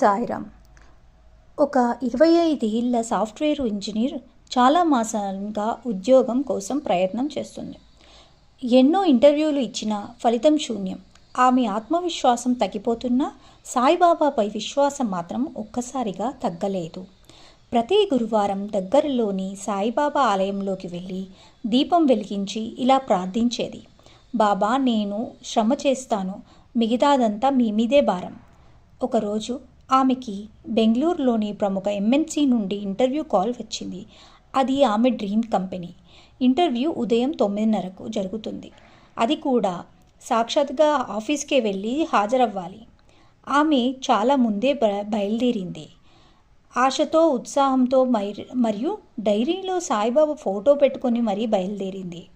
సాయిరామ్ ఒక ఇరవై ఐదు ఏళ్ళ సాఫ్ట్వేర్ ఇంజనీర్ చాలా మాసాలుగా ఉద్యోగం కోసం ప్రయత్నం చేస్తుంది. ఎన్నో ఇంటర్వ్యూలు ఇచ్చినా ఫలితం శూన్యం. ఆమె ఆత్మవిశ్వాసం తగ్గిపోతున్నా సాయిబాబాపై విశ్వాసం మాత్రం ఒక్కసారిగా తగ్గలేదు. ప్రతి గురువారం దగ్గరలోని సాయిబాబా ఆలయంలోకి వెళ్ళి దీపం వెలిగించి ఇలా ప్రార్థించేది. బాబా నేను శ్రమ చేస్తాను. మిగతాదంతా మీ మీదే భారం. ఒకరోజు ఆమెకి బెంగళూరులోని ప్రముఖ ఎంఎన్సీ నుండి ఇంటర్వ్యూ కాల్ వచ్చింది. అది ఆమె డ్రీమ్ కంపెనీ. ఇంటర్వ్యూ ఉదయం తొమ్మిదిన్నరకు జరుగుతుంది. అది కూడా సాక్షాత్గా ఆఫీస్కే వెళ్ళి హాజరవ్వాలి. ఆమె చాలా ముందే బ- బయలుదేరింది. ఆశతో ఉత్సాహంతో మరి- మరియు డైరీలో సాయిబాబా ఫోటో పెట్టుకొని మరీ బయలుదేరింది.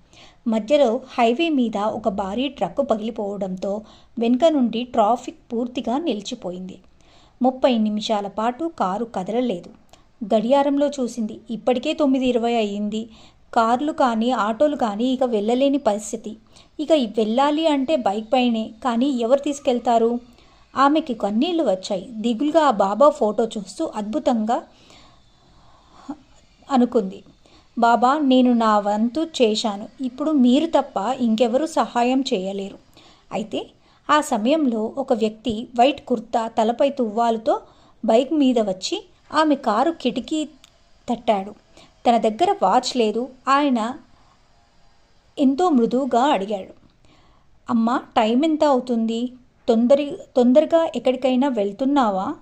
మధ్యలో హైవే మీద ఒక భారీ ట్రక్కు పగిలిపోవడంతో వెనుక నుండి ట్రాఫిక్ పూర్తిగా నిలిచిపోయింది. ముప్పై నిమిషాల పాటు కారు కదలలేదు. గడియారంలో చూసింది ఇప్పటికే తొమ్మిది ఇరవై అయ్యింది. కార్లు కానీ ఆటోలు కానీ ఇక వెళ్ళలేని పరిస్థితి. ఇక వెళ్ళాలి అంటే బైక్ పైనే కానీ ఎవరు తీసుకెళ్తారు? ఆమెకి కన్నీళ్ళు వచ్చాయి. దిగులుగా ఆ బాబా ఫోటో చూస్తూ అద్భుతంగా అనుకుంది. బాబా నేను నా వంతు చేశాను. ఇప్పుడు మీరు తప్ప ఇంకెవరూ సహాయం చేయలేరు. అయితే ఆ సమయంలో ఒక వ్యక్తి వైట్ కుర్తా తలపై తువ్వాలుతో బైక్ మీద వచ్చి ఆమె కారు కిటికీ తట్టాడు. తన దగ్గర వాచ్ లేదు. ఆయన ఎంతో మృదువుగా అడిగాడు. అమ్మ టైం ఎంత అవుతుంది? తొందరి తొందరగా ఎక్కడికైనా వెళ్తున్నావా?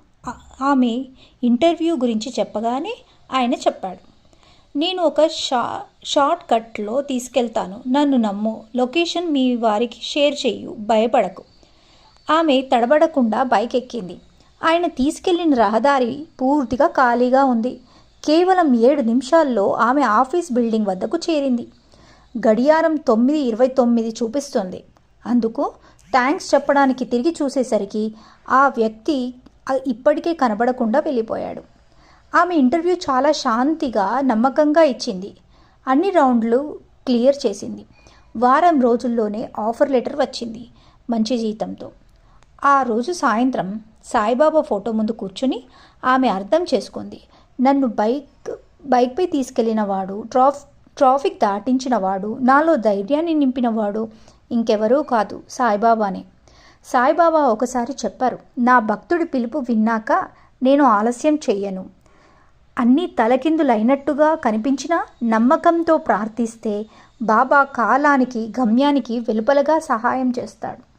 ఆమె ఇంటర్వ్యూ గురించి చెప్పగానే ఆయన చెప్పాడు. నేను ఒక షా షార్ట్ కట్లో తీసుకెళ్తాను. నన్ను నమ్ము. లొకేషన్ మీ వారికి షేర్ చెయ్యు. భయపడకు. ఆమె తడబడకుండా బైక్ ఎక్కింది ఆయన తీసుకెళ్ళిన రహదారి పూర్తిగా ఖాళీగా ఉంది. కేవలం ఏడు నిమిషాల్లో ఆమె ఆఫీస్ బిల్డింగ్ వద్దకు చేరింది. గడియారం తొమ్మిది ఇరవై తొమ్మిది చూపిస్తుంది. అందుకు థ్యాంక్స్ చెప్పడానికి తిరిగి చూసేసరికి ఆ వ్యక్తి ఇప్పటికే కనబడకుండా వెళ్ళిపోయాడు. ఆమె ఇంటర్వ్యూ చాలా శాంతిగా నమ్మకంగా ఇచ్చింది. అన్ని రౌండ్లు క్లియర్ చేసింది. వారం రోజుల్లోనే ఆఫర్ లెటర్ వచ్చింది మంచి జీతంతో. ఆ రోజు సాయంత్రం సాయిబాబా ఫోటో ముందు కూర్చుని ఆమె అర్థం చేసుకుంది. నన్ను బైక్ బైక్పై తీసుకెళ్ళిన వాడు ట్రాఫ్ ట్రాఫిక్ దాటించినవాడు నాలో ధైర్యాన్ని నింపినవాడు ఇంకెవరూ కాదు సాయిబాబానే. సాయిబాబా ఒకసారి చెప్పారు నా భక్తుడి పిలుపు విన్నాక నేను ఆలస్యం చెయ్యను. అన్నీ తలకిందులైనట్టుగా కనిపించినా నమ్మకంతో ప్రార్థిస్తే బాబా కాలానికి గమ్యానికి వెలుపలగా సహాయం చేస్తాడు.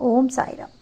ఓం సాయిరామ్